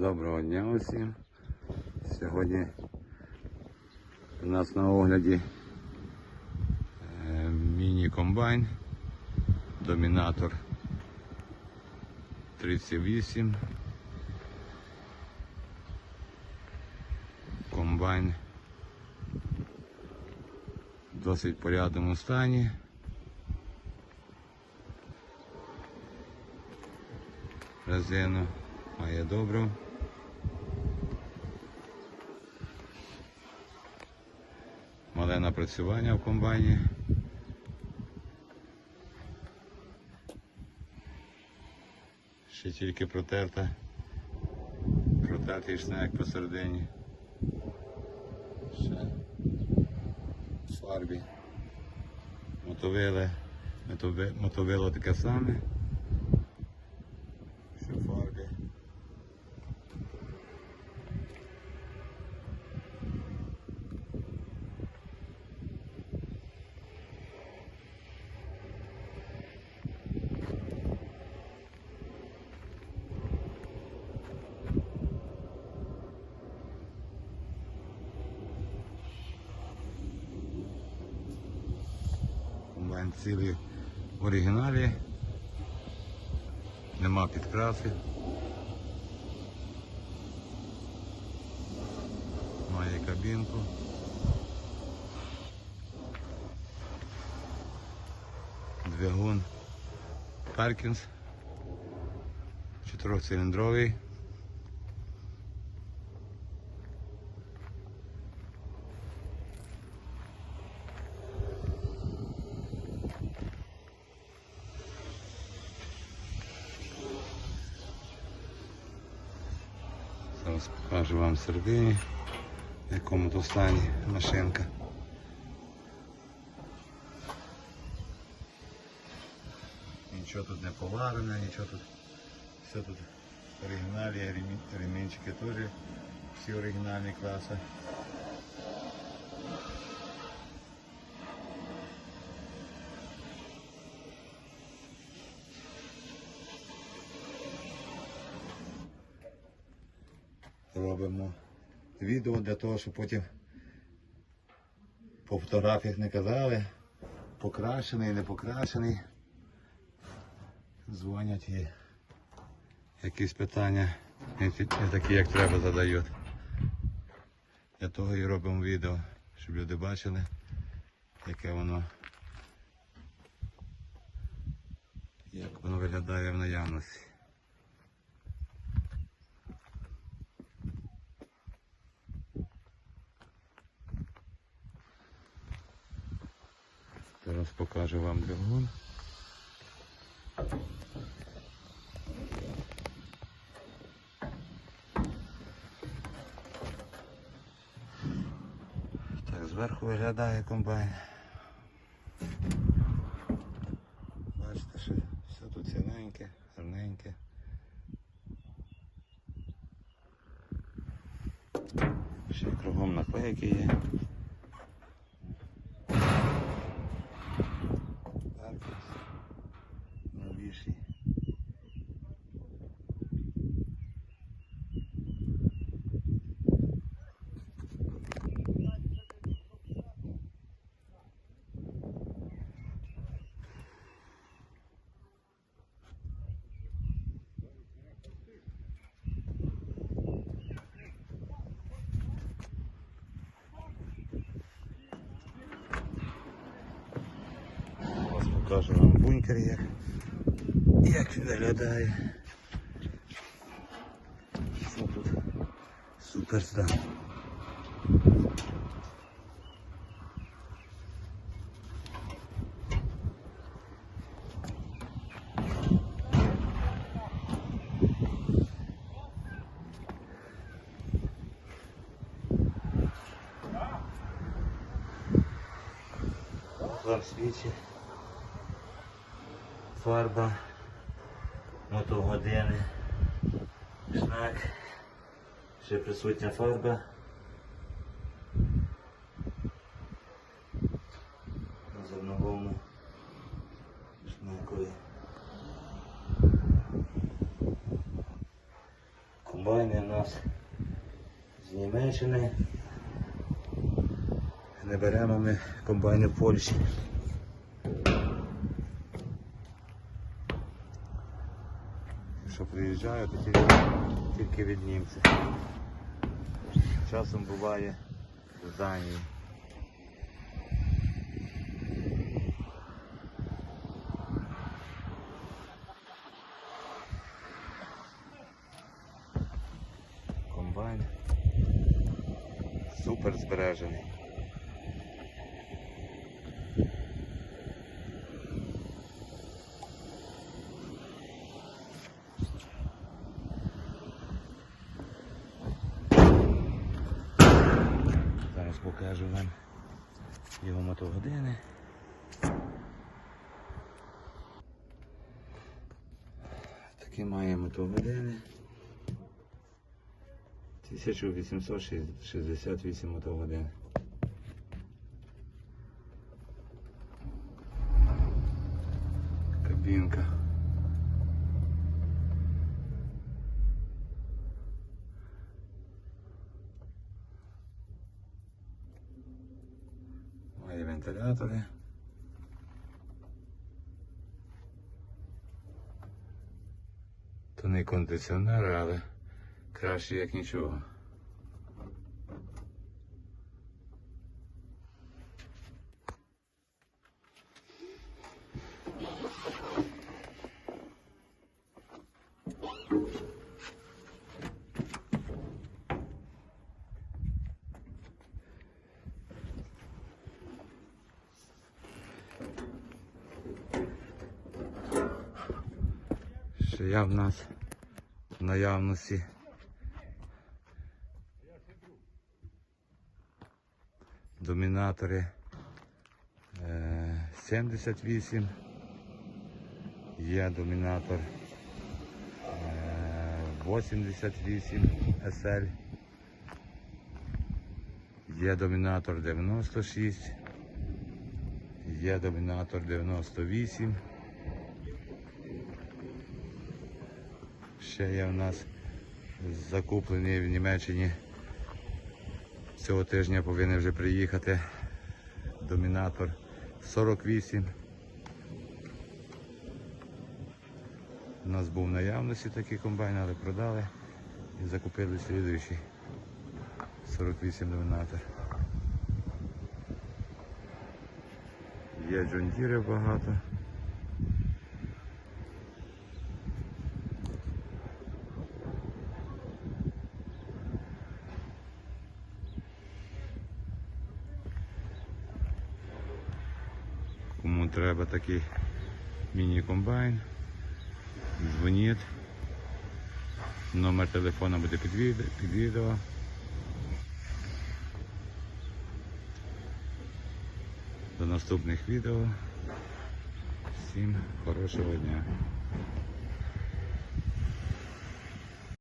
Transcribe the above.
Доброго дня усім. Сьогодні у нас на огляді е, міні-комбайн, домінатор 38. Комбайн в досить порядному стані. Резину має добру. Мале напрацювання в комбайні. Ще тільки протерта. Протертий шнек посередині. Ще в фарбі. Мотовиле. Мотовило таке саме. Цілий в оригіналі. Нема підкраси. Має кабінку. Двигун Перкінс. Чотирьохциліндровий. Зараз покажу вам всередині, в якому то стані машинка. Нічого тут не поварене, нічого тут. Все тут оригіналі, ремінчики теж всі оригінальні класи. Робимо відео для того, щоб потім по фотографіях не казали, покрашений, не покрашений. Дзвонять і якісь питання не такі, як треба, задають. Для того і робимо відео, щоб люди бачили, яке воно, як воно виглядає в наявності. Зараз покажу вам двигун. Так, зверху виглядає комбайн. Бачите, що все тут ціленьке, гарненьке. Ще кругом наклейки є. Покажу вам бункер як, як виглядає. Що тут? Супер стан. Свічі, фарба, мотогодини, шнак, ще присутня фарба. На зерновому шнакові. Комбайни у нас з Німеччини. Не беремо ми комбайни в Польщі. Що приїжджаю, то тільки, тільки від німців. Часом буває з Данії. Комбайн. Супер збережений. Зараз покажу вам його мотогодини. Такі має мотогодини. 1868 мотогодин. Кабінка. Має вентилятори. То не кондиціонер, але краще як нічого. Я в нас в наявності. Домінатори е, 78. Є домінатор е, 88 SL. Є домінатор 96. Є домінатор 98. Ще є в нас закуплений в Німеччині. Цього тижня повинен вже приїхати домінатор 48. У нас був в наявності такий комбайн, але продали і закупили слідуючий 48 домінатор. Є джондіри багато. Треба такий міні-комбайн, дзвоніть. Номер телефона буде. Під відео. До наступних відео. Всім хорошого дня.